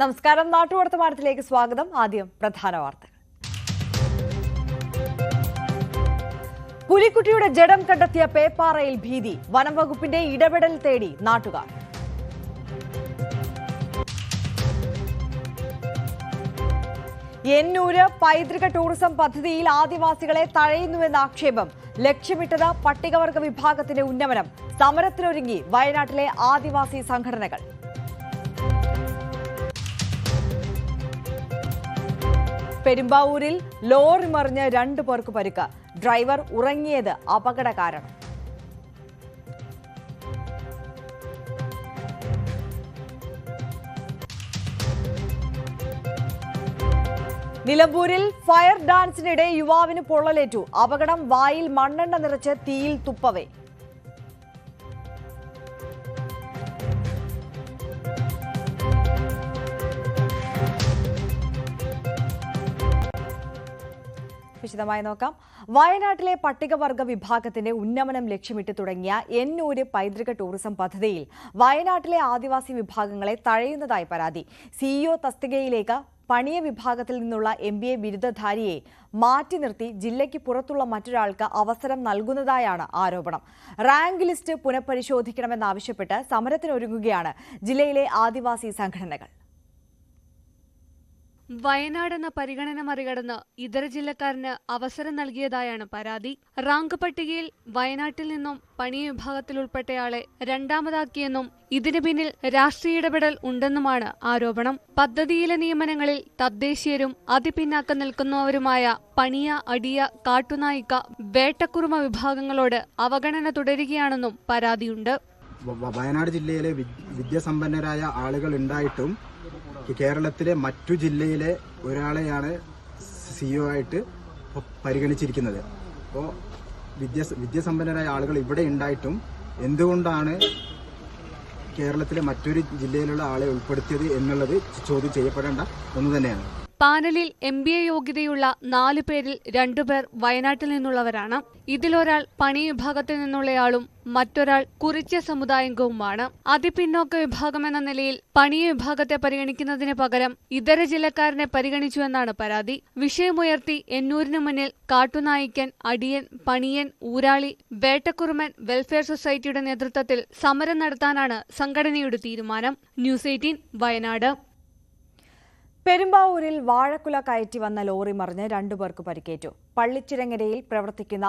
നമസ്കാരം. നാട്ടുവർത്തമാനത്തിലേക്ക് സ്വാഗതം. ആദ്യം പ്രധാന വാർത്തകൾ. പുലിക്കുട്ടിയുടെ ജഡം കണ്ടെത്തിയ പേപ്പാറയിൽ ഭീതി. വനം വകുപ്പിന്റെ ഇടപെടൽ തേടി നാട്ടുകാർ. എന്നൂര് പൈതൃക ടൂറിസം പദ്ധതിയിൽ ആദിവാസികളെ തഴയുന്നുവെന്ന ആക്ഷേപം. ലക്ഷ്യമിട്ടത് പട്ടികവർഗ വിഭാഗത്തിന്റെ ഉന്നമനം. സമരത്തിനൊരുങ്ങി വയനാട്ടിലെ ആദിവാസി സംഘടനകൾ. പെരുമ്പാവൂരിൽ ലോറി മറിഞ്ഞ് രണ്ടു പേർക്ക് പരുക്ക്. ഡ്രൈവർ ഉറങ്ങിയത് അപകട കാരണം. നിലമ്പൂരിൽ ഫയർ ഡാൻസിനിടെ യുവാവിന് പൊള്ളലേറ്റു. അപകടം വായിൽ മണ്ണെണ്ണ നിറച്ച് തീയിൽ തുപ്പവേ. വിശദമായി നോക്കാം. വയനാട്ടിലെ പട്ടികവർഗ വിഭാഗത്തിന്റെ ഉന്നമനം ലക്ഷ്യമിട്ട് തുടങ്ങിയ എന്നൂര് പൈതൃക ടൂറിസം പദ്ധതിയിൽ വയനാട്ടിലെ ആദിവാസി വിഭാഗങ്ങളെ തഴയുന്നതായി പരാതി. സിഇഒ തസ്തികയിലേക്ക് പണിയ വിഭാഗത്തിൽ നിന്നുള്ള എം ബി എ ബിരുദധാരിയെ മാറ്റി നിർത്തി ജില്ലയ്ക്ക് പുറത്തുള്ള മറ്റൊരാൾക്ക് അവസരം നൽകുന്നതായാണ് ആരോപണം. റാങ്ക് ലിസ്റ്റ് പുനഃപരിശോധിക്കണമെന്നാവശ്യപ്പെട്ട് സമരത്തിനൊരുങ്ങുകയാണ് ജില്ലയിലെ ആദിവാസി സംഘടനകൾ. വയനാട് എന്ന പരിഗണന മറികടന്ന് ഇതര ജില്ലക്കാരന് അവസരം നൽകിയതായാണ് പരാതി. റാങ്ക് പട്ടികയിൽ വയനാട്ടിൽ നിന്നും പണി വിഭാഗത്തിൽ ഉൾപ്പെട്ടയാളെ രണ്ടാമതാക്കിയെന്നും ഇതിനു പിന്നിൽ രാഷ്ട്രീയ ഇടപെടൽ ഉണ്ടെന്നുമാണ് ആരോപണം. പദ്ധതിയിലെ നിയമനങ്ങളിൽ തദ്ദേശീയരും അതിപിന്നാക്കം നിൽക്കുന്നവരുമായ പണിയ അടിയ കാട്ടുനായിക്ക വേട്ടക്കുറുമ വിഭാഗങ്ങളോട് അവഗണന തുടരുകയാണെന്നും പരാതിയുണ്ട്. വയനാട് ജില്ലയിലെ വിദ്- വിദ്യാസമ്പന്നരായ ആളുകൾ ഉണ്ടായിട്ടും കേരളത്തിലെ മറ്റു ജില്ലയിലെ ഒരാളെയാണ് സിഇഒ ആയിട്ട് പരിഗണിച്ചിരിക്കുന്നത്. അപ്പോൾ വിദ്യ വിദ്യാസമ്പന്നരായ ആളുകൾ ഇവിടെ ഉണ്ടായിട്ടും എന്തുകൊണ്ടാണ് കേരളത്തിലെ മറ്റൊരു ജില്ലയിലുള്ള ആളെ ഉൾപ്പെടുത്തിയത് എന്നുള്ളത് ചോദ്യം ചെയ്യപ്പെടേണ്ട ഒന്ന് തന്നെയാണ്. പാനലിൽ എം ബി എ യോഗ്യതയുള്ള നാലു പേരിൽ രണ്ടുപേർ വയനാട്ടിൽ നിന്നുള്ളവരാണ്. ഇതിലൊരാൾ പണി വിഭാഗത്തിൽ നിന്നുള്ളയാളും മറ്റൊരാൾ കുറിച്യ സമുദായംഗവുമാണ്. അതിപിന്നോക്ക വിഭാഗം എന്ന നിലയിൽ പണി വിഭാഗത്തെ പരിഗണിക്കുന്നതിന് പകരം ഇതര ജില്ലക്കാരനെ പരിഗണിച്ചുവെന്നാണ് പരാതി. വിഷയമുയർത്തി എന്നൂരിനു മുന്നിൽ കാട്ടുനായിക്കൻ അടിയൻ പണിയൻ ഊരാളി വേട്ടക്കുറുമൻ വെൽഫെയർ സൊസൈറ്റിയുടെ നേതൃത്വത്തിൽ സമരം നടത്താനാണ് സംഘടനയുടെ തീരുമാനം. News eighteen Wayanad. പെരുമ്പാവൂരിൽ വാഴക്കുല കയറ്റി വന്ന ലോറി മറിഞ്ഞ് രണ്ടുപേർക്ക് പരിക്കേറ്റു. പള്ളിച്ചിരങ്ങരയിൽ പ്രവർത്തിക്കുന്ന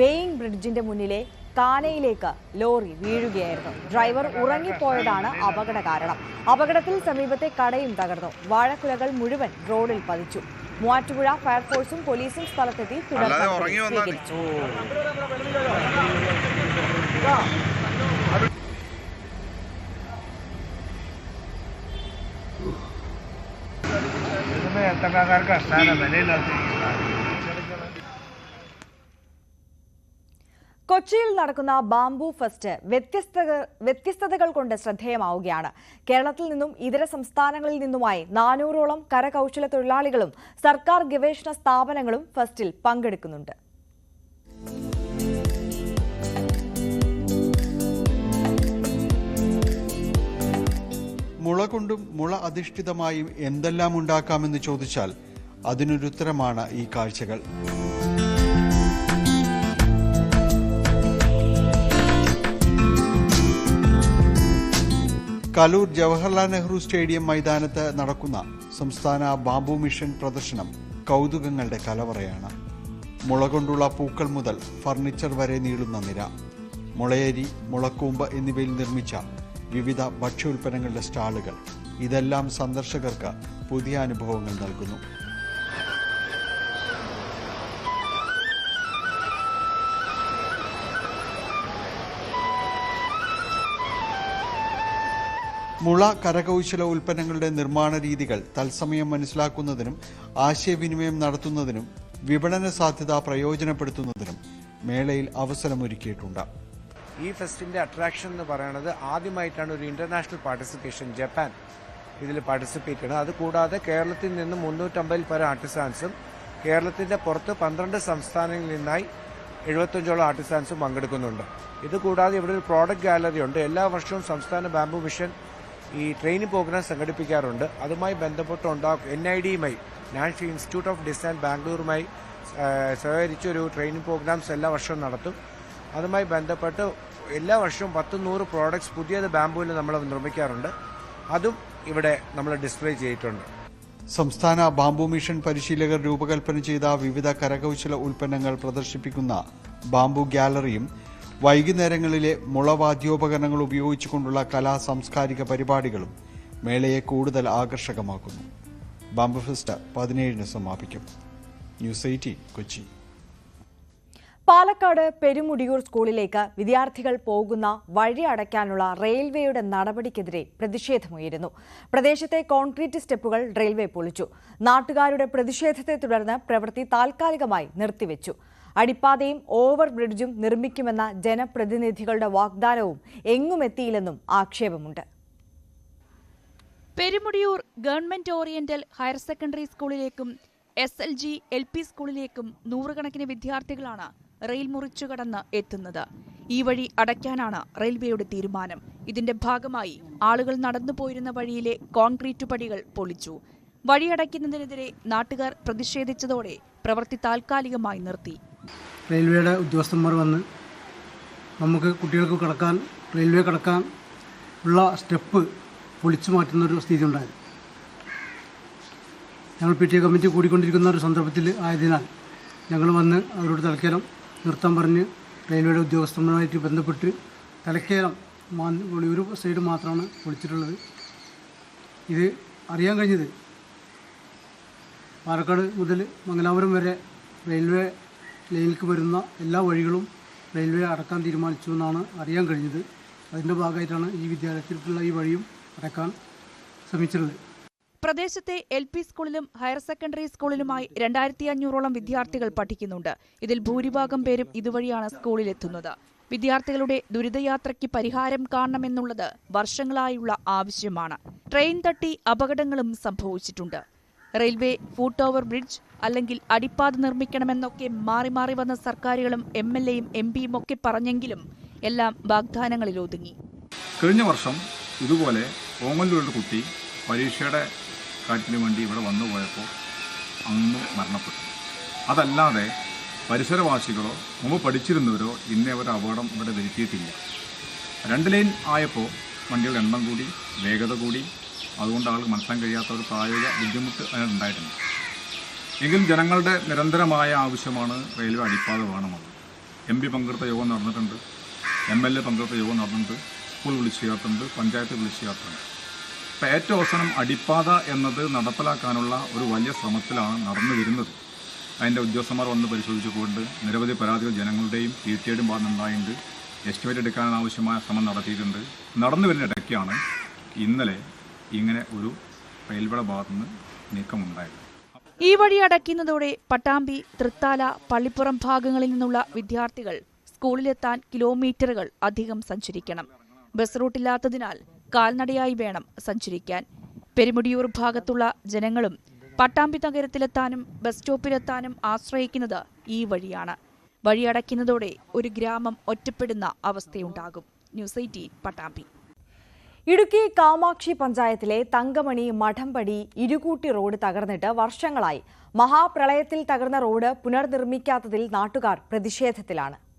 വെയിങ് ബ്രിഡ്ജിന്റെ മുന്നിലെ കാനയിലേക്ക് ലോറി വീഴുകയായിരുന്നു. ഡ്രൈവർ ഉറങ്ങിപ്പോയതാണ് അപകട കാരണം. അപകടത്തിൽ സമീപത്തെ കടയും തകർന്നു. വാഴക്കുലകൾ മുഴുവൻ റോഡിൽ പതിച്ചു. മൂവാറ്റുപുഴ ഫയർഫോഴ്സും പോലീസും സ്ഥലത്തെത്തി തുടർ കൊച്ചിയിൽ നടക്കുന്ന ബാംബു ഫെസ്റ്റ് വ്യത്യസ്ത വ്യത്യസ്തതകൾ കൊണ്ട് ശ്രദ്ധേയമാവുകയാണ്. കേരളത്തിൽ നിന്നും ഇതര സംസ്ഥാനങ്ങളിൽ നിന്നുമായി നാനൂറോളം കരകൗശല തൊഴിലാളികളും സർക്കാർ ഗവേഷണ സ്ഥാപനങ്ങളും ഫെസ്റ്റിൽ പങ്കെടുക്കുന്നുണ്ട്. മുള കൊണ്ടും മുള അധിഷ്ഠിതമായും എന്തെല്ലാം ഉണ്ടാക്കാമെന്ന് ചോദിച്ചാൽ അതിനൊരുത്തരമാണ് ഈ കാഴ്ചകൾ. കലൂർ ജവഹർലാൽ നെഹ്റു സ്റ്റേഡിയം മൈതാനത്ത് നടക്കുന്ന സംസ്ഥാന ബാംബു മിഷൻ പ്രദർശനം കൗതുകങ്ങളുടെ കലവറയാണ്. മുള കൊണ്ടുള്ള പൂക്കൾ മുതൽ ഫർണിച്ചർ വരെ നീളുന്ന നിര മുളയരി മുളക്കൂമ്പ് എന്നിവയിൽ നിർമ്മിച്ച വിവിധ ഭക്ഷ്യോൽപ്പന്നങ്ങളുടെ സ്റ്റാളുകൾ. ഇതെല്ലാം സന്ദർശകർക്ക് പുതിയ അനുഭവങ്ങൾ നൽകുന്നു. മുള കരകൗശല ഉൽപ്പന്നങ്ങളുടെ നിർമ്മാണ രീതികൾ തത്സമയം മനസ്സിലാക്കുന്നതിനും ആശയവിനിമയം നടത്തുന്നതിനും വിപണന സാധ്യത പ്രയോജനപ്പെടുത്തുന്നതിനും മേളയിൽ അവസരമൊരുക്കിയിട്ടുണ്ട്. ഈ ഫെസ്റ്റിന്റെ അട്രാക്ഷൻ എന്ന് പറയുന്നത് ആദ്യമായിട്ടാണ് ഒരു ഇന്റർനാഷണൽ പാർട്ടിസിപ്പേഷൻ ജപ്പാൻ ഇതിൽ പാർട്ടിസിപ്പേറ്റ് ചെയ്യണം അതുകൂടാതെ കേരളത്തിൽ നിന്ന് മുന്നൂറ്റമ്പതിൽ പരം ആർട്ടിസാൻസും കേരളത്തിന്റെ പുറത്ത് പന്ത്രണ്ട് സംസ്ഥാനങ്ങളിൽ നിന്നായി എഴുപത്തഞ്ചോളം ആർട്ടിസാൻസും പങ്കെടുക്കുന്നുണ്ട്. ഇതുകൂടാതെ ഇവിടെ ഒരു പ്രോഡക്റ്റ് ഗാലറി ഉണ്ട്. എല്ലാ വർഷവും സംസ്ഥാന ബാംബു മിഷൻ ഈ ട്രെയിനിങ് പ്രോഗ്രാം സംഘടിപ്പിക്കാറുണ്ട്. അതുമായി ബന്ധപ്പെട്ട് ഉണ്ടാക്കും എൻ ഐ ഡിയുമായി നാഷണൽ ഇൻസ്റ്റിറ്റ്യൂട്ട് ഓഫ് ഡിസൈൻ ബാംഗ്ലൂരുമായി സഹകരിച്ചൊരു ട്രെയിനിങ് പ്രോഗ്രാംസ് എല്ലാ വർഷവും നടത്തും. അതുമായി ബന്ധപ്പെട്ട് എല്ലാ വർഷവും പത്ത് നൂറ് പ്രോഡക്ട്സ് പുതിയത് ബാംബുവിൽ നമ്മൾ നിർമ്മിക്കാറുണ്ട്. അതും ഇവിടെ നമ്മൾ ഡിസ്പ്ലേ ചെയ്തിട്ടുണ്ട്. സംസ്ഥാന ബാംബു മിഷൻ പരിശീലകർ രൂപകൽപ്പന ചെയ്ത വിവിധ കരകൗശല ഉൽപ്പന്നങ്ങൾ പ്രദർശിപ്പിക്കുന്ന ബാംബു ഗ്യാലറിയും വൈകുന്നേരങ്ങളിലെ മുളവാദ്യോപകരണങ്ങൾ ഉപയോഗിച്ചുകൊണ്ടുള്ള കലാ സാംസ്കാരിക പരിപാടികളും മേളയെ കൂടുതൽ ആകർഷകമാക്കുന്നു. ബാംബു ഫെസ്റ്റ് പതിനേഴിന് സമാപിക്കും. News eighteen Kochi. Palakkad Perumudiyoor സ്കൂളിലേക്ക് വിദ്യാർത്ഥികൾ പോകുന്ന വഴി അടയ്ക്കാനുള്ള റെയിൽവേയുടെ നടപടിക്കെതിരെ പ്രതിഷേധമുയരുന്നു. പ്രദേശത്തെ കോൺക്രീറ്റ് സ്റ്റെപ്പുകൾ റെയിൽവേ പൊളിച്ചു. നാട്ടുകാരുടെ പ്രതിഷേധത്തെ തുടർന്ന് പ്രവൃത്തി താൽക്കാലികമായി നിർത്തിവെച്ചു. അടിപ്പാതയും ഓവർ ബ്രിഡ്ജും നിർമ്മിക്കുമെന്ന ജനപ്രതിനിധികളുടെ വാഗ്ദാനവും എങ്ങുമെത്തിയില്ലെന്നും ആക്ഷേപമുണ്ട്. Perumudiyoor government oriental higher secondary സ്കൂളിലേക്കും S L G L P സ്കൂളിലേക്കും നൂറുകണക്കിന് വിദ്യാർത്ഥികളാണ് റെയിൽ മുറിച്ചു കടന്ന് എത്തുന്നത്. ഈ വഴി അടയ്ക്കാനാണ് റെയിൽവേയുടെ തീരുമാനം. ഇതിന്റെ ഭാഗമായി ആളുകൾ നടന്നു പോയിരുന്ന വഴിയിലെ കോൺക്രീറ്റ് പടികൾ പൊളിച്ചു. വഴി അടയ്ക്കുന്നതിനെതിരെ നാട്ടുകാർ പ്രതിഷേധിച്ചതോടെ പ്രവൃത്തി താൽക്കാലികമായി നിർത്തി. റെയിൽവേയുടെ ഉദ്യോഗസ്ഥന്മാർ വന്ന് നമുക്ക് കുട്ടികൾക്ക് കിടക്കാൻ റെയിൽവേ കിടക്കാൻ ഉള്ള സ്റ്റെപ്പ് പൊളിച്ചു മാറ്റുന്ന ഒരു സ്ഥിതി ഉണ്ടായത് ഞങ്ങൾ പി ടി എ കമ്മിറ്റി കൂടിക്കൊണ്ടിരിക്കുന്ന ഒരു സന്ദർഭത്തിൽ ആയതിനാൽ ഞങ്ങൾ വന്ന് അവരോട് തലക്കേലം നിർത്താൻ പറഞ്ഞ് റെയിൽവേയുടെ ഉദ്യോഗസ്ഥന്മാരുമായിട്ട് ബന്ധപ്പെട്ട് തലക്കേലം ഒരു സൈഡ് മാത്രമാണ് പൊളിച്ചിട്ടുള്ളത് ഇത് അറിയാൻ കഴിഞ്ഞത് പാലക്കാട് മുതൽ മംഗലാപുരം വരെ റെയിൽവേ ലൈനിലേക്ക് വരുന്ന എല്ലാ വഴികളും റെയിൽവേ അടക്കാൻ തീരുമാനിച്ചു എന്നാണ് അറിയാൻ കഴിഞ്ഞത്. അതിന്റെ ഭാഗമായിട്ടാണ് ഈ വിദ്യാലയത്തിലേക്കുള്ള ഈ വഴിയും അടക്കാൻ ശ്രമിച്ചിട്ടുള്ളത്. പ്രദേശത്തെ എൽ പി സ്കൂളിലും ഹയർ സെക്കൻഡറി സ്കൂളിലുമായി രണ്ടായിരത്തി അഞ്ഞൂറോളം വിദ്യാർത്ഥികൾ പഠിക്കുന്നുണ്ട്. ഇതിൽ ഭൂരിഭാഗം പേരും ഇതുവഴിയാണ് സ്കൂളിലെത്തുന്നത്. വിദ്യാർത്ഥികളുടെ ദുരിതയാത്രയ്ക്ക് പരിഹാരം കാണണമെന്നുള്ളത് വർഷങ്ങളായുള്ള ആവശ്യമാണ്. ട്രെയിൻ തട്ടി അപകടങ്ങളും സംഭവിച്ചിട്ടുണ്ട്. റെയിൽവേ ഫൂട്ട് ഓവർ ബ്രിഡ്ജ് അല്ലെങ്കിൽ അടിപ്പാത നിർമ്മിക്കണമെന്നൊക്കെ മാറി മാറി വന്ന സർക്കാരുകളും എം എൽ എയും എം പിയും ഒക്കെ പറഞ്ഞെങ്കിലും എല്ലാം വാഗ്ദാനങ്ങളിൽ ഒതുങ്ങി. കഴിഞ്ഞ വർഷം ഇതുപോലെ ഓങ്ങല്ലൂരുടെ കുട്ടി പരീക്ഷയുടെ കാര്യത്തിന് വേണ്ടി ഇവിടെ വന്നു പോയപ്പോൾ അന്ന് മരണപ്പെട്ടു. അതല്ലാതെ പരിസരവാസികളോ മുമ്പ് പഠിച്ചിരുന്നവരോ ഇന്നേ ഒരു അപകടം ഇവിടെ വരുത്തിയിട്ടില്ല. രണ്ട് ലൈൻ ആയപ്പോൾ വണ്ടികളുടെ എണ്ണം കൂടി വേഗത കൂടി. അതുകൊണ്ട് ആൾക്ക് മനസ്സിലാൻ കഴിയാത്ത ഒരു പ്രായോഗിക ബുദ്ധിമുട്ട് അതിനുണ്ടായിട്ടുണ്ട് എങ്കിലും ജനങ്ങളുടെ നിരന്തരമായ ആവശ്യമാണ് റെയിൽവേ അടിപ്പാത വേണമെന്ന്. എം പി പങ്കെടുത്ത യോഗം നടന്നിട്ടുണ്ട്. എം എൽ എ പങ്കെടുത്ത യോഗം നടന്നിട്ടുണ്ട്. സ്കൂൾ വിളിച്ചു ചേർത്തുണ്ട് പഞ്ചായത്ത് വിളിച്ചു ചേർത്തുണ്ട് അവസാനം അടിപ്പാത എന്നത് നടപ്പിലാക്കാനുള്ള ഒരു വലിയ ശ്രമത്തിലാണ് നടന്നു വരുന്നത് അതിന്റെ ഉദ്യോഗസ്ഥന്മാർ വന്ന് പരിശോധിച്ചുകൊണ്ട് നിരവധി പരാതികൾ ജനങ്ങളുടെയും പി ടി ഐയുടെയും ഭാഗത്തുനിന്നുണ്ടായിട്ടുണ്ട് എസ്റ്റിമേറ്റ് എടുക്കാൻ ആവശ്യമായ ശ്രമം നടത്തിയിട്ടുണ്ട്. നടന്നു വരുന്ന ഇടയ്ക്കാണ് ഇന്നലെ ഇങ്ങനെ ഒരു റെയിൽവേയുടെ ഭാഗത്തുനിന്ന് നീക്കമുണ്ടായത്. ഈ വഴി അടയ്ക്കുന്നതോടെ പട്ടാമ്പി തൃത്താല പള്ളിപ്പുറം ഭാഗങ്ങളിൽ നിന്നുള്ള വിദ്യാർത്ഥികൾ സ്കൂളിലെത്താൻ കിലോമീറ്ററുകൾ അധികം സഞ്ചരിക്കണം. ബസ് റൂട്ടില്ലാത്തതിനാൽ കാൽനടയായി വേണം സഞ്ചരിക്കാൻ. പെരുമുടിയൂർ ഭാഗത്തുള്ള ജനങ്ങളും പട്ടാമ്പി നഗരത്തിലെത്താനും ബസ് സ്റ്റോപ്പിലെത്താനും ആശ്രയിക്കുന്നത് ഈ വഴിയാണ്. വഴിയടയ്ക്കുന്നതോടെ ഒരു ഗ്രാമം ഒറ്റപ്പെടുന്ന അവസ്ഥയുണ്ടാകും. News eighteen Pattambi. Idukki Kamakshi പഞ്ചായത്തിലെ തങ്കമണി മഠംപടി ഇരുകൂട്ടി റോഡ് തകർന്നിട്ട് വർഷങ്ങളായി. മഹാപ്രളയത്തിൽ തകർന്ന റോഡ് പുനർനിർമ്മിക്കാത്തതിൽ നാട്ടുകാർ പ്രതിഷേധത്തിലാണ്.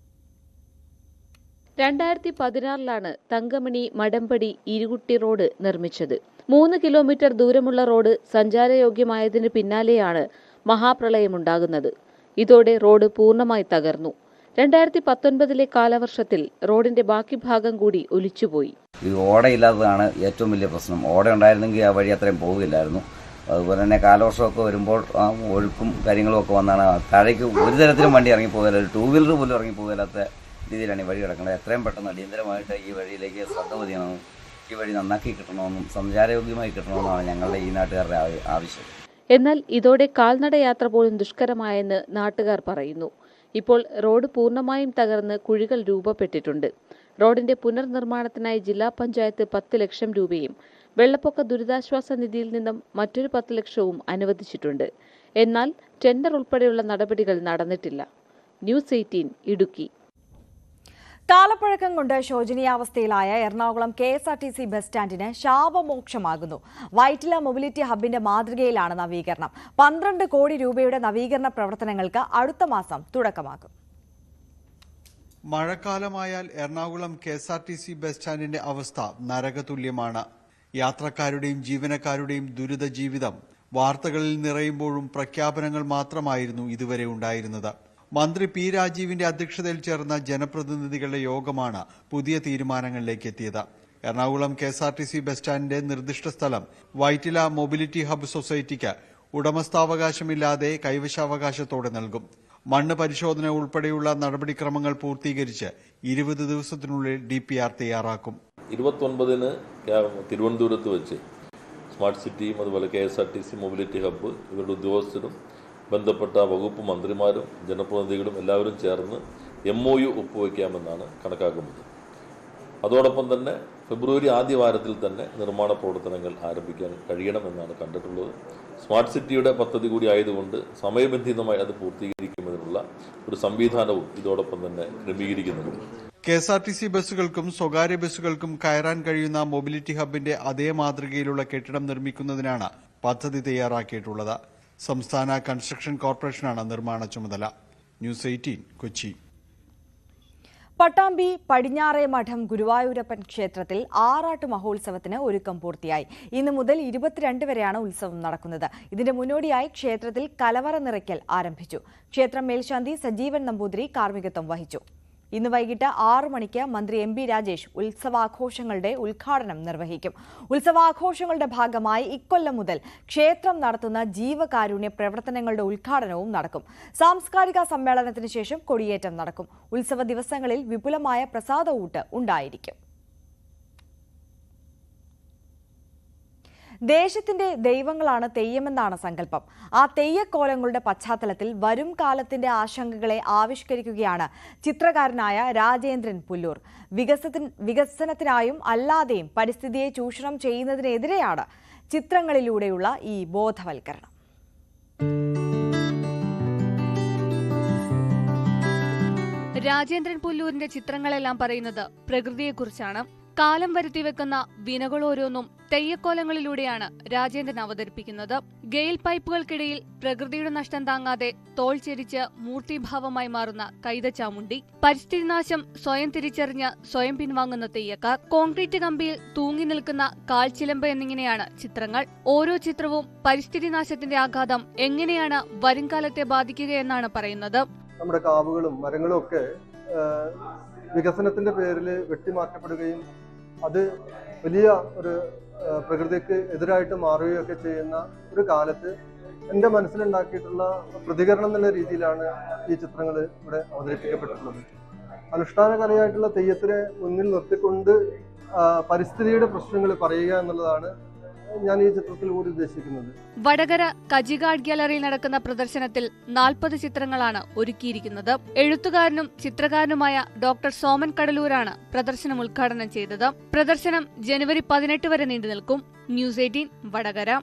രണ്ടായിരത്തി പതിനാറിലാണ് തങ്കമണി മടമ്പടി ഇരുകുട്ടി റോഡ് നിർമ്മിച്ചത്. മൂന്ന് കിലോമീറ്റർ ദൂരമുള്ള റോഡ് സഞ്ചാരയോഗ്യമായതിന് പിന്നാലെയാണ് മഹാപ്രളയമുണ്ടാകുന്നത്. ഇതോടെ റോഡ് പൂർണമായി തകർന്നു. രണ്ടായിരത്തി പത്തൊൻപതിലെ കാലവർഷത്തിൽ റോഡിന്റെ ബാക്കി ഭാഗം കൂടി ഒലിച്ചുപോയി. ഈ ഓടയില്ലാത്തതാണ് ഏറ്റവും വലിയ പ്രശ്നം. ഓട ഉണ്ടായിരുന്നെങ്കിൽ ആ വഴി അത്രയും പോകില്ലായിരുന്നു അതുപോലെ തന്നെ കാലവർഷമൊക്കെ വരുമ്പോൾ ഒഴുക്കും കാര്യങ്ങളും ഒക്കെ വന്നാണ് താഴേക്ക് ഒരു തരത്തിലും വണ്ടി ഇറങ്ങി പോകില്ല ടൂ വീലർ പോലും ഇറങ്ങി പോകില്ലാത്ത രീതിയിലാണ് ഈ വഴി കിടക്കുന്നത്. എത്രയും പെട്ടെന്ന് അടിയന്തരമായിട്ട് ഈ വഴിയിലേക്ക് ശ്രദ്ധ പതിയണമെന്നും ഈ വഴി നന്നാക്കി കിട്ടണമെന്നും സഞ്ചാരയോഗ്യമായി കിട്ടണമെന്നാണ് ഞങ്ങളുടെ ഈ നാട്ടുകാരുടെ ആവ- ആവശ്യം. എന്നാൽ ഇതോടെ കാൽനട യാത്ര പോലും ദുഷ്കരമായെന്ന് നാട്ടുകാർ പറയുന്നു. ഇപ്പോൾ റോഡ് പൂർണമായും തകർന്ന് കുഴികൾ രൂപപ്പെട്ടിട്ടുണ്ട്. റോഡിന്റെ പുനർനിർമ്മാണത്തിനായി ജില്ലാ പഞ്ചായത്ത് പത്ത് ലക്ഷം രൂപയും വെള്ളപ്പൊക്ക ദുരിതാശ്വാസ നിധിയിൽ നിന്നും മറ്റൊരു പത്ത് ലക്ഷവും അനുവദിച്ചിട്ടുണ്ട്. എന്നാൽ ടെൻഡർ ഉൾപ്പെടെയുള്ള നടപടികൾ നടന്നിട്ടില്ല. News eighteen Idukki. കാലപ്പഴക്കം കൊണ്ട് ശോചനീയാവസ്ഥയിലായ Ernakulam K S R T C bus സ്റ്റാൻഡിന് ശാപമോക്ഷമാകുന്നു. വൈറ്റില മൊബിലിറ്റി ഹബിന്റെ മാതൃകയിലാണ് നവീകരണം. പന്ത്രണ്ട് കോടി രൂപയുടെ നവീകരണ പ്രവർത്തനങ്ങൾക്ക് അടുത്ത മാസം തുടക്കമാകും. മഴക്കാലമായാൽ Ernakulam K S R T C bus സ്റ്റാൻഡിന്റെ അവസ്ഥ നരകതുല്യമാണ്. യാത്രക്കാരുടെയും ജീവനക്കാരുടെയും ദുരിത ജീവിതം വാർത്തകളിൽ നിറയുമ്പോഴും പ്രഖ്യാപനങ്ങൾ മാത്രമായിരുന്നു ഇതുവരെ ഉണ്ടായിരുന്നത്. മന്ത്രി പി രാജീവിന്റെ അധ്യക്ഷതയിൽ ചേർന്ന ജനപ്രതിനിധികളുടെ യോഗമാണ് പുതിയ തീരുമാനങ്ങളിലേക്ക് എത്തിയത് Ernakulam K S R T C bus സ്റ്റാൻഡിന്റെ നിർദ്ദിഷ്ട സ്ഥലം വൈറ്റില മൊബിലിറ്റി ഹബ് സൊസൈറ്റിക്ക് ഉടമസ്ഥാവകാശമില്ലാതെ കൈവശാവകാശത്തോടെ നൽകും. മണ്ണ് പരിശോധന ഉൾപ്പെടെയുള്ള നടപടിക്രമങ്ങൾ പൂർത്തീകരിച്ച് ഇരുപത് ദിവസത്തിനുള്ളിൽ ഡി പി ആർ തയ്യാറാക്കും. ഇരുപത്തൊൻപതിന് തിരുവനന്തപുരത്ത് വെച്ച് സ്മാർട്ട് സിറ്റിയും അതുപോലെ K S R T C mobility hub ഇവരുടെ ഉദ്യോഗസ്ഥരും ബന്ധപ്പെട്ട വകുപ്പ് മന്ത്രിമാരും ജനപ്രതിനിധികളും എല്ലാവരും ചേർന്ന് എം ഒ യു ഒപ്പുവയ്ക്കാമെന്നാണ് കണക്കാക്കുന്നത്. അതോടൊപ്പം തന്നെ ഫെബ്രുവരി ആദ്യ വാരത്തിൽ തന്നെ നിർമ്മാണ പ്രവർത്തനങ്ങൾ ആരംഭിക്കാൻ കഴിയണമെന്നാണ് കണ്ടിട്ടുള്ളത്. സ്മാർട്ട് സിറ്റിയുടെ പദ്ധതി കൂടി ആയതുകൊണ്ട് സമയബന്ധിതമായി അത് പൂർത്തീകരിക്കുന്നതിനുള്ള ഒരു സംവിധാനവും ഇതോടൊപ്പം തന്നെ ക്രമീകരിക്കുന്നുണ്ട്. K S R T C ബസ്സുകൾക്കും സ്വകാര്യ ബസ്സുകൾക്കും കയറാൻ കഴിയുന്ന മൊബിലിറ്റി ഹബിന്റെ അതേ മാതൃകയിലുള്ള കെട്ടിടം നിർമ്മിക്കുന്നതിനാണ് പദ്ധതി തയ്യാറാക്കിയിട്ടുള്ളത്. സംസ്ഥാന കൺസ്ട്രക്ഷൻ കോർപ്പറേഷനാണ് നിർമ്മാണ ചുമതല. News eighteen Kochi. പട്ടാമ്പി പടിഞ്ഞാറേ മഠം ഗുരുവായൂരപ്പൻ ക്ഷേത്രത്തിൽ ആറാട്ട് മഹോത്സവത്തിന് ഒരുക്കം പൂർത്തിയായി. ഇന്ന് മുതൽ ഇരുപത്തിരണ്ട് വരെയാണ് ഉത്സവം നടക്കുന്നത്. ഇതിന്റെ മുന്നോടിയായി ക്ഷേത്രത്തിൽ കലവറ നിറയ്ക്കൽ ആരംഭിച്ചു. ക്ഷേത്രം മേൽശാന്തി സജീവൻ നമ്പൂതിരി കാർമ്മികത്വം വഹിച്ചു. ഇന്ന് വൈകിട്ട് ആറു മണിക്ക് മന്ത്രി എം ബി രാജേഷ് ഉത്സവാഘോഷങ്ങളുടെ ഉദ്ഘാടനം നിർവഹിക്കും. ഉത്സവാഘോഷങ്ങളുടെ ഭാഗമായി ഇക്കൊല്ലം മുതൽ ക്ഷേത്രം നടത്തുന്ന ജീവകാരുണ്യ പ്രവർത്തനങ്ങളുടെ ഉദ്ഘാടനവും നടക്കും. സാംസ്കാരിക സമ്മേളനത്തിന് ശേഷം കൊടിയേറ്റം നടക്കും. ഉത്സവ ദിവസങ്ങളിൽ വിപുലമായ പ്രസാദ ഊട്ട് ഉണ്ടായിരിക്കും. ദേശത്തിന്റെ ദൈവങ്ങളാണ് തെയ്യമെന്നാണ് സങ്കല്പം. ആ തെയ്യക്കോലങ്ങളുടെ പശ്ചാത്തലത്തിൽ വരും കാലത്തിന്റെ ആശങ്കകളെ ആവിഷ്കരിക്കുകയാണ് ചിത്രകാരനായ രാജേന്ദ്രൻ പുല്ലൂർ. വികസന വികസനത്തിനായും അല്ലാതെയും പരിസ്ഥിതിയെ ചൂഷണം ചെയ്യുന്നതിനെതിരെയാണ് ചിത്രങ്ങളിലൂടെയുള്ള ഈ ബോധവൽക്കരണം. രാജേന്ദ്രൻ പുല്ലൂരിന്റെ ചിത്രങ്ങളെല്ലാം പറയുന്നത് പ്രകൃതിയെക്കുറിച്ചാണ്. കാലം വരുത്തിവെക്കുന്ന വിനകളോരോന്നും തെയ്യക്കോലങ്ങളിലൂടെയാണ് രാജേന്ദ്രൻ അവതരിപ്പിക്കുന്നത്. ഗെയിൽ പൈപ്പുകൾക്കിടയിൽ പ്രകൃതിയുടെ നഷ്ടം താങ്ങാതെ തോൾ ചെരിച്ച് മൂർത്തിഭാവമായി മാറുന്ന കൈതച്ചാമുണ്ടി പരിസ്ഥിതി നാശം സ്വയം തിരിച്ചറിഞ്ഞ് സ്വയം പിൻവാങ്ങുന്ന തെയ്യക്കാർ കോൺക്രീറ്റ് കമ്പിയിൽ തൂങ്ങി നിൽക്കുന്ന കാൽച്ചിലമ്പ് എന്നിങ്ങനെയാണ് ചിത്രങ്ങൾ. ഓരോ ചിത്രവും പരിസ്ഥിതി നാശത്തിന്റെ ആഘാതം എങ്ങനെയാണ് വരുംകാലത്തെ ബാധിക്കുകയെന്നാണ് പറയുന്നത്. നമ്മുടെ കാവുകളും മരങ്ങളും ഒക്കെ വികസനത്തിന്റെ പേരിൽ വെട്ടിമാറ്റപ്പെടുകയും അത് വലിയ ഒരു പ്രകൃതിക്ക് എതിരായിട്ട് മാറുകയൊക്കെ ചെയ്യുന്ന ഒരു കാലത്ത് എന്റെ മനസ്സിലുണ്ടാക്കിയിട്ടുള്ള പ്രതികരണം എന്നുള്ള രീതിയിലാണ് ഈ ചിത്രങ്ങൾ ഇവിടെ അവതരിപ്പിക്കപ്പെട്ടിട്ടുള്ളത്. അനുഷ്ഠാന കലയായിട്ടുള്ള തെയ്യത്തിനെ മുന്നിൽ നിർത്തിക്കൊണ്ട് പരിസ്ഥിതിയുടെ പ്രശ്നങ്ങൾ പറയുക എന്നുള്ളതാണ് ഞാൻ ഈ ചിത്രത്തിൽ കൂടി ഉദ്ദേശിക്കുന്നത്. വടകര കജിഗാഡ് ഗ്യാലറിയിൽ നടക്കുന്ന പ്രദർശനത്തിൽ നാൽപ്പത് ചിത്രങ്ങളാണ് ഒരുക്കിയിരിക്കുന്നത്. എഴുത്തുകാരനും ചിത്രകാരനുമായ ഡോക്ടർ സോമൻ കടലൂരാണ് പ്രദർശനം ഉദ്ഘാടനം ചെയ്തത്. പ്രദർശനം ജനുവരി പതിനെട്ട് വരെ നീണ്ടു നിൽക്കും. News eighteen Vadakara.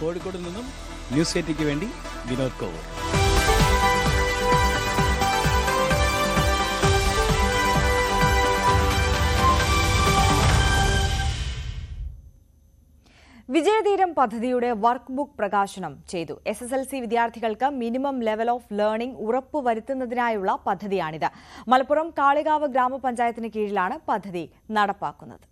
കോഴിക്കോട് നിന്നും ന്യൂസ് എയ്റ്റിക്ക് വേണ്ടി വിനോദ് കൗർ. വിജയതീരം പദ്ധതിയുടെ വർക്ക് ബുക്ക് പ്രകാശനം ചെയ്തു. എസ് എസ് എൽ സി വിദ്യാർത്ഥികൾക്ക് മിനിമം ലെവൽ ഓഫ് ലേണിംഗ് ഉറപ്പുവരുത്തുന്നതിനായുള്ള പദ്ധതിയാണിത്. മലപ്പുറം കാളികാവ് ഗ്രാമപഞ്ചായത്തിന് കീഴിലാണ് പദ്ധതി നടപ്പാക്കുന്നത്.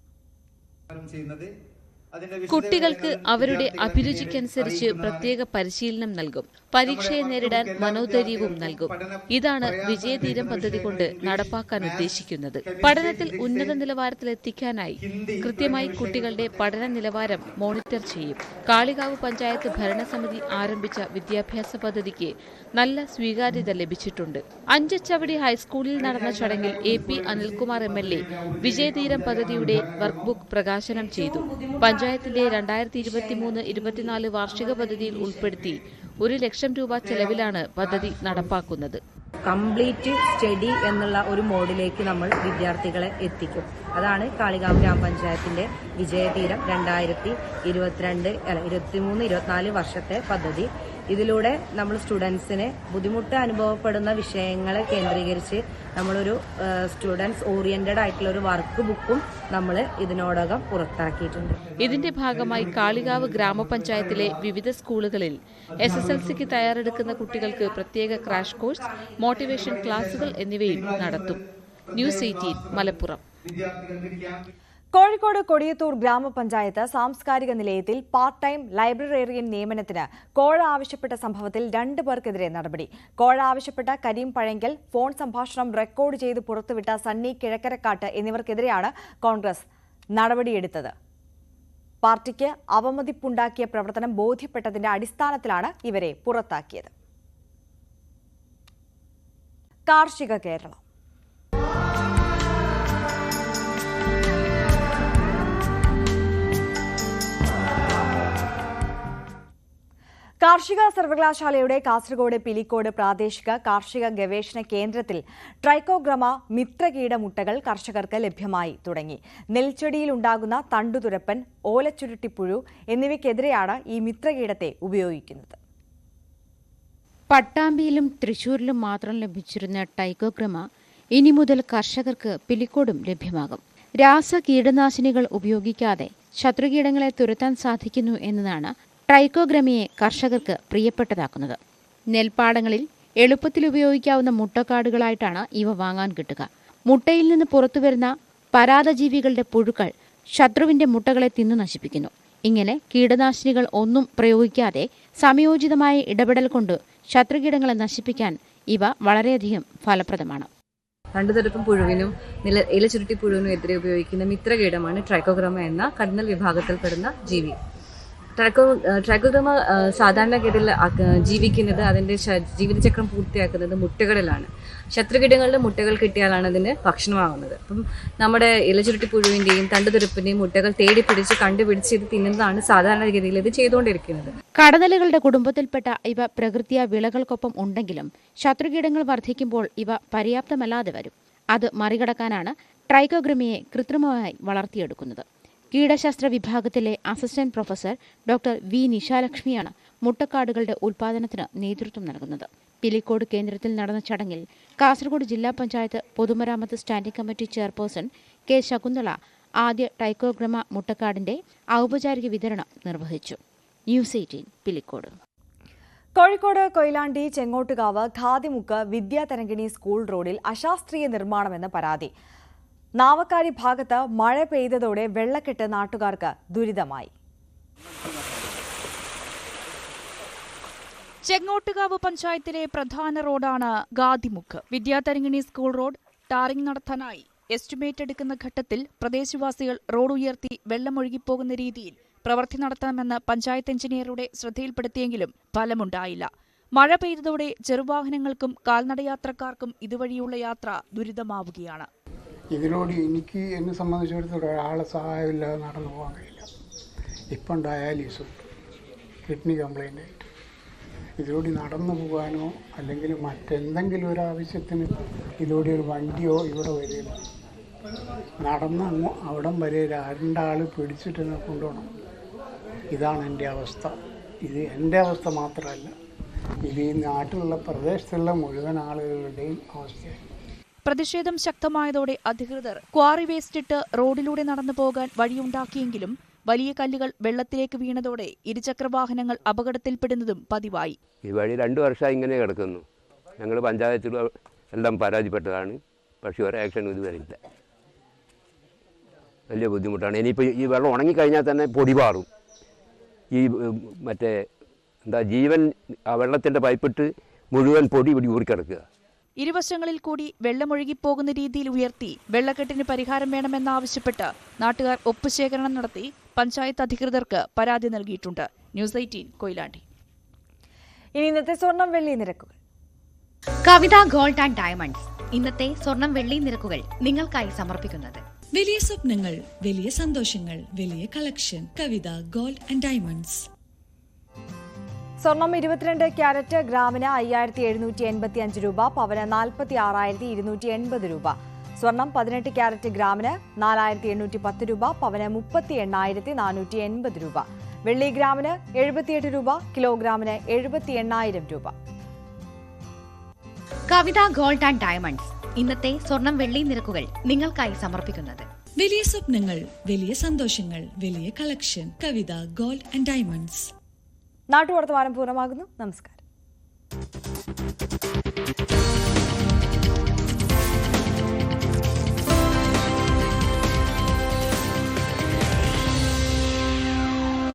കുട്ടികൾക്ക് അവരുടെ അഭിരുചിക്കനുസരിച്ച് പ്രത്യേക പരിശീലനം നൽകും. പരീക്ഷയെ നേരിടാൻ മനോധൈര്യവും നൽകും. ഇതാണ് വിജയതീരം പദ്ധതി കൊണ്ട് നടപ്പാക്കാൻ ഉദ്ദേശിക്കുന്നത്. പഠനത്തിൽ ഉന്നത നിലവാരത്തിലെത്തിക്കാനായി കൃത്യമായി കുട്ടികളുടെ പഠന നിലവാരം മോണിറ്റർ ചെയ്യും. കാളികാവ് പഞ്ചായത്ത് ഭരണസമിതി ആരംഭിച്ച വിദ്യാഭ്യാസ പദ്ധതിക്ക് നല്ല സ്വീകാര്യത ലഭിച്ചിട്ടുണ്ട്. അഞ്ചച്ചവടി ഹൈസ്കൂളിൽ നടന്ന ചടങ്ങിൽ A P Anilkumar M L A Vijayatheeram പദ്ധതിയുടെ വർക്ക് ബുക്ക് പ്രകാശനം ചെയ്തു. പഞ്ചായത്തിന്റെ രണ്ടായിരത്തി ഇരുപത്തിമൂന്ന് ഇരുപത്തിനാല് വാർഷിക പദ്ധതിയിൽ ഉൾപ്പെടുത്തി ഒരു ലക്ഷം രൂപ ചെലവിലാണ് പദ്ധതി നടപ്പാക്കുന്നത്. കംപ്ലീറ്റ് സ്റ്റഡി എന്നുള്ള ഒരു മോഡിലേക്ക് നമ്മൾ വിദ്യാർത്ഥികളെ എത്തിക്കും. അതാണ് കാളികാവ് ഗ്രാമപഞ്ചായത്തിന്റെ വിജയതീരം രണ്ടായിരത്തി ഇരുപത്തിരണ്ട് അല്ല ഇരുപത്തിമൂന്ന് ഇരുപത്തിനാല് വർഷത്തെ പദ്ധതി. ഇതിലൂടെ നമ്മൾ സ്റ്റുഡൻസിന് ബുദ്ധിമുട്ട് അനുഭവപ്പെടുന്ന വിഷയങ്ങളെ കേന്ദ്രീകരിച്ച് നമ്മളൊരു സ്റ്റുഡൻസ് ഓറിയന്റഡ് ആയിട്ടുള്ള ഒരു വർക്ക് ബുക്കും നമ്മൾ ഇതിനോടകം പുറത്താക്കിയിട്ടുണ്ട്. ഇതിന്റെ ഭാഗമായി കാളികാവ് ഗ്രാമപഞ്ചായത്തിലെ വിവിധ സ്കൂളുകളിൽ എസ് എസ് എൽ സിക്ക് തയ്യാറെടുക്കുന്ന കുട്ടികൾക്ക് പ്രത്യേക ക്രാഷ് കോഴ്സ് മോട്ടിവേഷൻ ക്ലാസുകൾ എന്നിവയും നടത്തും. News eighteen Malappuram. Kozhikode Kodiyathur ഗ്രാമപഞ്ചായത്ത് സാംസ്കാരിക നിലയത്തിൽ പാർട്ട് ടൈം ലൈബ്രറിയൻ നിയമനത്തിന് കോഴ ആവശ്യപ്പെട്ട സംഭവത്തിൽ രണ്ടു പേർക്കെതിരെ നടപടി. കോഴ ആവശ്യപ്പെട്ട കരീം പഴങ്കൽ ഫോൺ സംഭാഷണം റെക്കോർഡ് ചെയ്ത് പുറത്തുവിട്ട സണ്ണി കിഴക്കരക്കാട്ട് എന്നിവർക്കെതിരെയാണ് കോൺഗ്രസ് നടപടിയെടുത്തത്. പാർട്ടിക്ക് അവമതിപ്പുണ്ടാക്കിയ പ്രവർത്തനം ബോധ്യപ്പെട്ടതിന്റെ അടിസ്ഥാനത്തിലാണ് ഇവരെ പുറത്താക്കിയത്. കാർഷിക കേരളം കാർഷിക സർവകലാശാലയുടെ കാസർഗോഡ് പിലിക്കോട് പ്രാദേശിക കാർഷിക ഗവേഷണ കേന്ദ്രത്തിൽ ട്രൈക്കോഗ്രമ മിത്രകീട മുട്ടകൾ കർഷകർക്ക് ലഭ്യമായി തുടങ്ങി. നെൽച്ചെടിയിലുണ്ടാകുന്ന തണ്ടുതുരപ്പൻ ഓലച്ചുരുട്ടിപ്പുഴു എന്നിവയ്ക്കെതിരെയാണ് ഈ മിത്രകീടത്തെ ഉപയോഗിക്കുന്നത്. പട്ടാമ്പിയിലും തൃശൂരിലും മാത്രം ലഭിച്ചിരുന്ന ടൈക്കോഗ്രമ ഇനി മുതൽ കർഷകർക്ക് പിലിക്കോടും ലഭ്യമാകും. രാസ കീടനാശിനികൾ ഉപയോഗിക്കാതെ ശത്രുകീടങ്ങളെ തുരത്താൻ സാധിക്കുന്നു എന്നതാണ് ട്രൈക്കോഗ്രമയെ കർഷകർക്ക് പ്രിയപ്പെട്ടതാക്കുന്നത്. നെൽപ്പാടങ്ങളിൽ എളുപ്പത്തിൽ ഉപയോഗിക്കാവുന്ന മുട്ടക്കാടുകളായിട്ടാണ് ഇവ വാങ്ങാൻ കിട്ടുക. മുട്ടയിൽ നിന്ന് പുറത്തുവരുന്ന പരാതജീവികളുടെ പുഴുക്കൾ ശത്രുവിന്റെ മുട്ടകളെ തിന്നു നശിപ്പിക്കുന്നു. ഇങ്ങനെ കീടനാശിനികൾ ഒന്നും പ്രയോഗിക്കാതെ സമയോചിതമായ ഇടപെടൽ കൊണ്ട് ശത്രുകീടങ്ങളെ നശിപ്പിക്കാൻ ഇവ വളരെയധികം ഫലപ്രദമാണ്. രണ്ടു തരത്തും പുഴുവിനും നില ഇല ചുരുട്ടി പുഴുവിനും എതിരെ ഉപയോഗിക്കുന്ന മിത്രകീടമാണ് ട്രൈക്കോഗ്രമ എന്ന കടന്നൽ വിഭാഗത്തിൽപ്പെടുന്ന ജീവി. ട്രൈക്കോ ട്രൈക്കോഗ്രമ സാധാരണ സാധാരണഗതിയിൽ ജീവിക്കുന്നത് അതിന്റെ ജീവിതചക്രം പൂർത്തിയാക്കുന്നത് മുട്ടകളിലാണ്. ശത്രുകീടങ്ങളുടെ മുട്ടകൾ കിട്ടിയാലാണ് അതിന് ഭക്ഷണമാകുന്നത് അപ്പം നമ്മുടെ ഇലചുരുട്ടി പുഴുവിന്റെയും തണ്ടുതുരുപ്പിന്റെയും മുട്ടകൾ തേടി പിടിച്ച് കണ്ടുപിടിച്ച് ഇത് തിന്നുന്നതാണ് സാധാരണ സാധാരണഗതിയിൽ ഇത് ചെയ്തുകൊണ്ടിരിക്കുന്നത്. കടന്നലുകളുടെ കുടുംബത്തിൽപ്പെട്ട ഇവ പ്രകൃതിയ വിളകൾക്കൊപ്പം ഉണ്ടെങ്കിലും ശത്രുകീടങ്ങൾ വർദ്ധിക്കുമ്പോൾ ഇവ പര്യാപ്തമല്ലാതെ വരും. അത് മറികടക്കാനാണ് ട്രൈക്കോഗ്രമിയെ കൃത്രിമമായി വളർത്തിയെടുക്കുന്നത്. കീടശാസ്ത്ര വിഭാഗത്തിലെ അസിസ്റ്റന്റ് പ്രൊഫസർ ഡോക്ടർ വി നിശാലക്ഷ്മിയാണ് മുട്ടക്കാടുകളുടെ ഉൽപാദനത്തിന് നേതൃത്വം നൽകുന്നത്. പിലിക്കോട് കേന്ദ്രത്തിൽ നടന്ന ചടങ്ങിൽ കാസർഗോഡ് ജില്ലാ പഞ്ചായത്ത് പൊതുമരാമത്ത് standing committee chairperson K Shakuntala ആദ്യ ടൈക്കോഗ്രമ മുട്ടക്കാടിന്റെ ഔപചാരിക വിതരണം നിർവഹിച്ചു. News eighteen Pilicode. Kozhikode Koyilandy Chengottukavu Khadimukku Vidyatharangini school റോഡിൽ അശാസ്ത്രീയ നിർമ്മാണമെന്ന് പരാതി. നാവക്കാരി ഭാഗത്ത് മഴ പെയ്തതോടെ വെള്ളക്കെട്ട് നാട്ടുകാർക്ക് ദുരിതമായി. ചെങ്ങോട്ടുകാവ് പഞ്ചായത്തിലെ പ്രധാന റോഡാണ് Gadimukku. Vidyatharangini school road tarring estimate estimate എടുക്കുന്ന ഘട്ടത്തിൽ പ്രദേശവാസികൾ റോഡ് ഉയർത്തി വെള്ളമൊഴുകിപ്പോകുന്ന രീതിയിൽ പ്രവൃത്തി നടത്തണമെന്ന് പഞ്ചായത്ത് എഞ്ചിനീയറുടെ ശ്രദ്ധയിൽപ്പെടുത്തിയെങ്കിലും ഫലമുണ്ടായില്ല. മഴ പെയ്തതോടെ ചെറുവാഹനങ്ങൾക്കും കാൽനടയാത്രക്കാർക്കും ഇതുവഴിയുള്ള യാത്ര ദുരിതമാവുകയാണ്. ഇതിലൂടെ എനിക്ക് എന്നെ സംബന്ധിച്ചിടത്തോളം ഒരാളെ സഹായമില്ലാതെ നടന്നു പോകാൻ കഴിയില്ല. ഇപ്പം ഡയാലിസും കിഡ്നി കംപ്ലൈന്റ് ആയിട്ട്. ഇതിലൂടെ നടന്നു പോകാനോ അല്ലെങ്കിൽ മറ്റെന്തെങ്കിലും ഒരു ആവശ്യത്തിന് ഇതിലൂടെ ഒരു വണ്ടിയോ ഇവിടെ വരില്ല. നടന്ന് അങ്ങ് അവിടം വരെ രണ്ടാൾ പിടിച്ചിട്ട് എന്നെ കൊണ്ടുപോകണം. ഇതാണ് എന്റെ അവസ്ഥ. ഇത് എന്റെ അവസ്ഥ മാത്രമല്ല. ഇത് ഈ നാട്ടിലുള്ള പ്രദേശത്തുള്ള മുഴുവൻ ആളുകളുടെയും അവസ്ഥയാണ്. പ്രതിഷേധം ശക്തമായതോടെ അധികൃതർ ക്വാറി വേസ്റ്റ് ഇട്ട് റോഡിലൂടെ നടന്നു പോകാൻ വഴിയുണ്ടാക്കിയെങ്കിലും വലിയ കല്ലുകൾ വെള്ളത്തിലേക്ക് വീണതോടെ ഇരുചക്രവാഹനങ്ങൾ അപകടത്തിൽപ്പെടുന്നതും പതിവായി. ഈ വഴി രണ്ടു വർഷമായി ഇങ്ങനെ കിടക്കുന്നു. ഞങ്ങൾ പഞ്ചായത്തിൽ എല്ലാം പരാതിപ്പെട്ടതാണ്. പക്ഷേ ഇതുവരെ ഇല്ല. വലിയ ബുദ്ധിമുട്ടാണ്. ഇനിയിപ്പോൾ ഈ വെള്ളം ഉണങ്ങിക്കഴിഞ്ഞാൽ തന്നെ പൊടി പാറും. ഈ മറ്റേ എന്താ ജീവൻ ആ വെള്ളത്തിന്റെ പൈപ്പിട്ട് മുഴുവൻ പൊടി ഇവിടെ ഊറിക്കിടക്കുക. ഇരുവശങ്ങളിൽ കൂടി വെള്ളമൊഴുകിപ്പോകുന്ന രീതിയിൽ ഉയർത്തി വെള്ളക്കെട്ടിന് പരിഹാരം വേണമെന്നാവശ്യപ്പെട്ട് നാട്ടുകാർ ഒപ്പുശേഖരണം നടത്തി പഞ്ചായത്ത് അധികൃതർക്ക് പരാതി നൽകിയിട്ടുണ്ട്. News eighteen Koyilandy. ഇനി ഇന്നത്തെ സ്വർണം വെള്ളി നിരക്കുകൾ. Kavitha gold and diamonds. ഇന്നത്തെ സ്വർണം വെള്ളി നിരക്കുകൾ നിങ്ങൾക്കായി സമർപ്പിക്കുന്നത്. വലിയ സ്വപ്നങ്ങൾ വലിയ സന്തോഷങ്ങൾ വലിയ collection Kavitha gold and diamonds. സ്വർണം ഇരുപത്തിരണ്ട് ക്യാരറ്റ് ഗ്രാമിന് അയ്യായിരത്തി എഴുന്നൂറ്റി എൺപത്തി അഞ്ച് രൂപ പവന് നാൽപ്പത്തി ആറായിരത്തി ഇരുന്നൂറ്റി എൺപത് രൂപ. സ്വർണം പതിനെട്ട് ക്യാരറ്റ് ഗ്രാമിന് നാലായിരത്തി എണ്ണൂറ്റി പത്ത് രൂപ പവന് മുപ്പത്തി എണ്ണായിരത്തി നാനൂറ്റി എൺപത് രൂപ. വെള്ളി ഗ്രാമിന് എഴുപത്തിയെട്ട് രൂപ കിലോഗ്രാമിന് എഴുപത്തി എണ്ണായിരം രൂപ. Kavitha gold and diamonds. ഇന്നത്തെ സ്വർണം വെള്ളി നിരക്കുകൾ നിങ്ങൾക്കായി സമർപ്പിക്കുന്നത്. വലിയ സ്വപ്നങ്ങൾ വലിയ സന്തോഷങ്ങൾ വലിയ collection. Kavitha gold and diamonds. നാട്ടുവർത്തമാനം പൂർണമാകുന്നു. നമസ്കാരം.